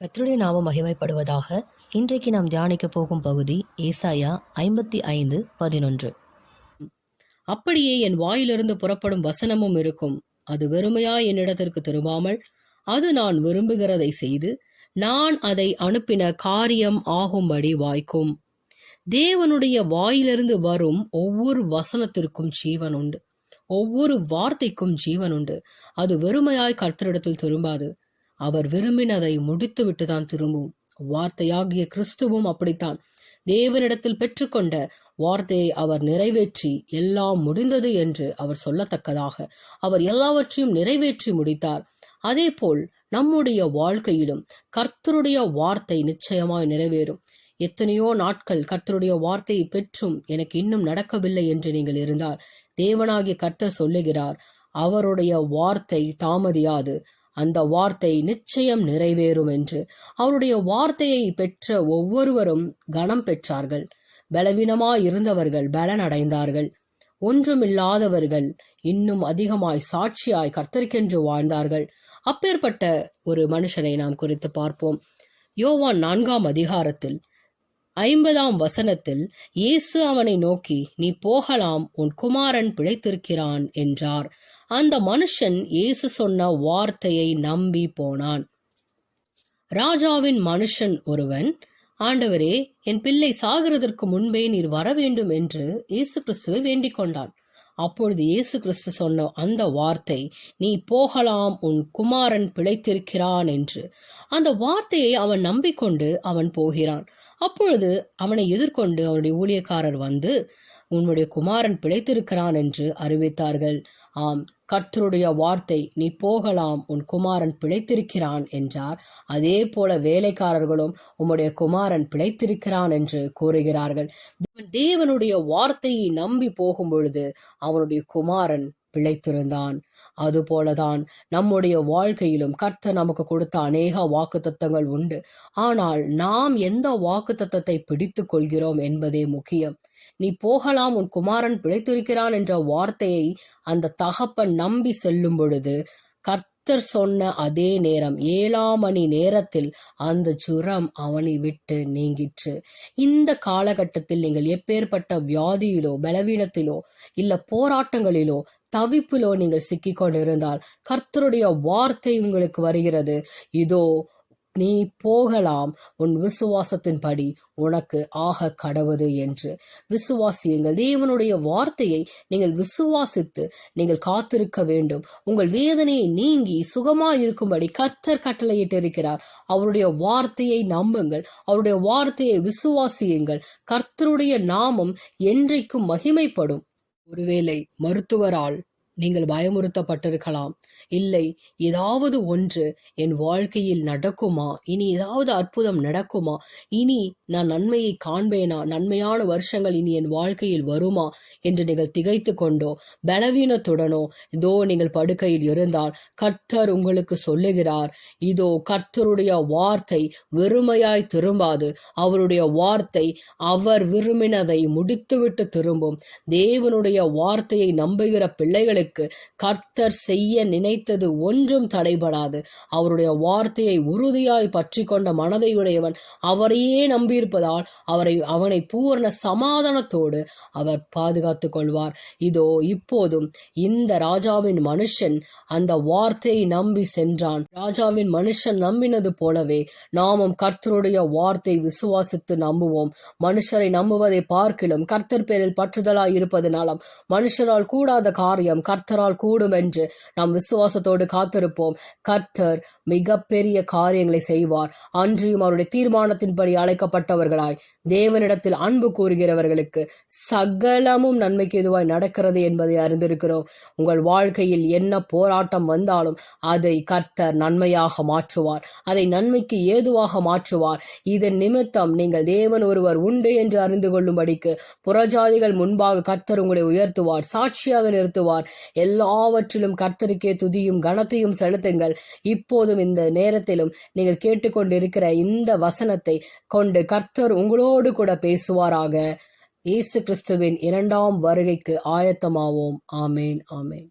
கற்றுடைய நாமம் மகிமைப்படுவதாக இன்றைக்கு நாம் தியானிக்க போகும் பகுதி ஏசாயா ஐம்பத்தி ஐந்து பதினொன்று. அப்படியே என் வாயிலிருந்து புறப்படும் வசனமும் இருக்கும். அது வெறுமையாய் என்னிடத்திற்கு திரும்பாமல் அது நான் விரும்புகிறதை செய்து நான் அதை அனுப்பின காரியம் ஆகும்படி வாய்க்கும். தேவனுடைய வாயிலிருந்து வரும் ஒவ்வொரு வசனத்திற்கும் ஜீவன் உண்டு. ஒவ்வொரு வார்த்தைக்கும் ஜீவன் உண்டு. அது வெறுமையாய் கர்த்தரிடத்தில் திரும்பாது. அவர் விரும்பினதை முடித்துவிட்டு தான் திரும்பும். வார்த்தையாகிய கிறிஸ்துவும் அப்படித்தான். தேவனிடத்தில் பெற்றுக்கொண்ட வார்த்தையை அவர் நிறைவேற்றி எல்லாம் முடிந்தது என்று அவர் சொல்லத்தக்கதாக. அவர் எல்லாவற்றையும் நிறைவேற்றி முடித்தார். அதேபோல் நம்முடைய வாழ்க்கையிலும் கர்த்தருடைய வார்த்தை நிச்சயமாய் நிறைவேறும். எத்தனையோ நாட்கள் கர்த்தருடைய வார்த்தையை பெற்றும் எனக்கு இன்னும் நடக்கவில்லை என்று நீங்கள் இருந்தால் தேவனாகிய கர்த்தர் சொல்லுகிறார் அவருடைய வார்த்தை தாமதியாது. அந்த வார்த்தை நிச்சயம் நிறைவேறும் என்று அவருடைய வார்த்தையை பெற்ற ஒவ்வொருவரும் கனம் பெற்றார்கள். பலவீனமாய் இருந்தவர்கள் பலன் அடைந்தார்கள் ஒன்றுமில்லாதவர்கள் இன்னும் அதிகமாய் சாட்சியாய் கர்த்தருக்கென்று வாழ்ந்தார்கள். அப்பேற்பட்ட ஒரு மனுஷனை நாம் குறித்து பார்ப்போம். யோவான் நான்காம் அதிகாரத்தில் ஐம்பதாம் வசனத்தில் இயேசு அவனை நோக்கி நீ போகலாம் உன் குமாரன் பிழைத்திருக்கிறான் என்றார். அந்த மனுஷன் இயேசு சொன்ன வார்த்தையை நம்பி போனான். ராஜாவின் மனுஷன் ஒருவன் ஆண்டவரே என் பிள்ளை சாகிறதற்கு முன்பே நீர் வர வேண்டும் என்று இயேசு கிறிஸ்துவை வேண்டிக் கொண்டான். அப்பொழுது இயேசு கிறிஸ்து சொன்ன அந்த வார்த்தை நீ போகலாம் உன் குமாரன் பிழைத்திருக்கிறான் என்று. அந்த வார்த்தையை அவன் நம்பிக்கொண்டு அவன் போகிறான். அப்பொழுது அவனை எதிர்கொண்டு அவனுடைய ஊழியக்காரர் வந்து உன்னுடைய குமாரன் பிழைத்திருக்கிறான் என்று அறிவித்தார்கள். ஆம் கர்த்தருடைய வார்த்தை நீ போகலாம் உன் குமாரன் பிழைத்திருக்கிறான் என்றார். அதே போல வேலைக்காரர்களும் உம்முடைய குமாரன் பிழைத்திருக்கிறான் என்று கூறுகிறார்கள். தேவனுடைய வார்த்தையை நம்பி போகும் பொழுது அவனுடைய குமாரன் பிழைத்திருந்தான். அதுபோலதான் நம்முடைய வாழ்க்கையிலும் கர்த்த நமக்கு கொடுத்த அநேக வாக்கு தத்தங்கள் உண்டு. ஆனால் நாம் எந்த வாக்கு தத்தத்தை பிடித்து கொள்கிறோம் என்பதே முக்கியம். நீ போகலாம் உன் குமாரன் பிழைத்திருக்கிறான் என்ற வார்த்தையை அந்த தகப்பன் நம்பி செல்லும் பொழுது கர்த்தர் சொன்ன அதே நேரம் ஏழாம் மணி நேரத்தில் அந்த ஜுரம் அவனை விட்டு நீங்கிற்று. இந்த காலகட்டத்தில் நீங்கள் எப்பேற்பட்ட வியாதியிலோ பலவீனத்திலோ இல்ல போராட்டங்களிலோ தவிப்பிலோ நீங்கள் சிக்கிக்கொண்டிருந்தால் கர்த்தருடைய வார்த்தை உங்களுக்கு வருகிறது. இதோ நீ போகலாம். உன் விசுவாசத்தின்படி உனக்கு ஆக கடவுது என்று. விசுவாசியுங்கள். தேவனுடைய வார்த்தையை நீங்கள் விசுவாசித்து நீங்கள் காத்திருக்க வேண்டும். உங்கள் வேதனையை நீங்கி சுகமாயிருக்கும்படி கர்த்தர் கட்டளையிட்டிருக்கிறார். அவருடைய வார்த்தையை நம்புங்கள். அவருடைய வார்த்தையை விசுவாசியுங்கள். கர்த்தருடைய நாமம் என்றைக்கும் மகிமைப்படும். ஒருவேளை மருத்துவரால் நீங்கள் பயமுறுத்தப்பட்டிருக்கலாம். இல்லை ஏதாவது ஒன்று என் வாழ்க்கையில் நடக்குமா? இனி ஏதாவது அற்புதம் நடக்குமா? இனி நான் நன்மையை காண்பேனா? நன்மையான வருஷங்கள் இனி என் வாழ்க்கையில் வருமா? என்று நீங்கள் திகைத்து கொண்டோ பலவீனத்துடனோ இதோ நீங்கள் படுக்கையில் இருந்தால் கர்த்தர் உங்களுக்கு சொல்லுகிறார் இதோ கர்த்தருடைய வார்த்தை வெறுமையாய் திரும்பாது. அவருடைய வார்த்தை அவர் விரும்பினதை முடித்துவிட்டு திரும்பும். தேவனுடைய வார்த்தையை நம்புகிற பிள்ளைகளுக்கு அவர்களுக்கு கர்த்தர் செய்ய நினைத்தது ஒன்றும் தடைபடாது. அவருடைய வார்த்தையை உறுதியாய் பற்றி கொண்ட மனதையுடையவன் அவரையே நம்பியிருப்பதால் அவரை அவனை பூர்ண சமாதானத்தோடு அவர் பாதுகாத்து கொள்வார். இதோ இப்போதும் இந்த ராஜாவின் மனுஷன் அந்த வார்த்தையை நம்பி சென்றான். ராஜாவின் மனுஷன் நம்பினது போலவே நாமும் கர்த்தருடைய வார்த்தை விசுவாசித்து நம்புவோம். மனுஷரை நம்புவதை பார்க்கிலும் கர்த்தர் பேரில் பற்றுதலாய் இருப்பதனாலும் மனுஷரால் கூடாத காரியம் கர்த்த கர்த்தரால் கூடும் என்று நாம் விசுவாசத்தோடு காத்திருப்போம். கர்த்தர் மிக பெரிய காரியங்களை செய்வார். அன்றியும் அவருடைய தீர்மானத்தின்படி அழைக்கப்பட்டவர்களாய் தேவனிடத்தில் அன்பு கூறுகிறவர்களுக்கு சகலமும் நன்மைக்கு எதுவாய் நடக்கிறது என்பதை அறிந்திருக்கிறோம். உங்கள் வாழ்க்கையில் என்ன போராட்டம் வந்தாலும் அதை கர்த்தர் நன்மையாக மாற்றுவார். அதை நன்மைக்கு ஏதுவாக மாற்றுவார். இதன் நிமித்தம் நீங்கள் தேவன் ஒருவர் உண்டு என்று அறிந்து கொள்ளும்படிக்கு புறஜாதிகள் முன்பாக கர்த்தர் உங்களை உயர்த்துவார் சாட்சியாக நிறுத்துவார். எல்லாவற்றிலும் கர்த்தருக்கே துதியும் கனத்தையும் செலுத்துங்கள். இப்போதும் இந்த நேரத்திலும் நீங்கள் கேட்டுக்கொண்டிருக்கிற இந்த வசனத்தை கொண்டு கர்த்தர் உங்களோடு கூட பேசுவாராக. இயேசு கிறிஸ்துவின் இரண்டாம் வருகைக்கு ஆயத்தமாவோம். ஆமேன் ஆமேன்.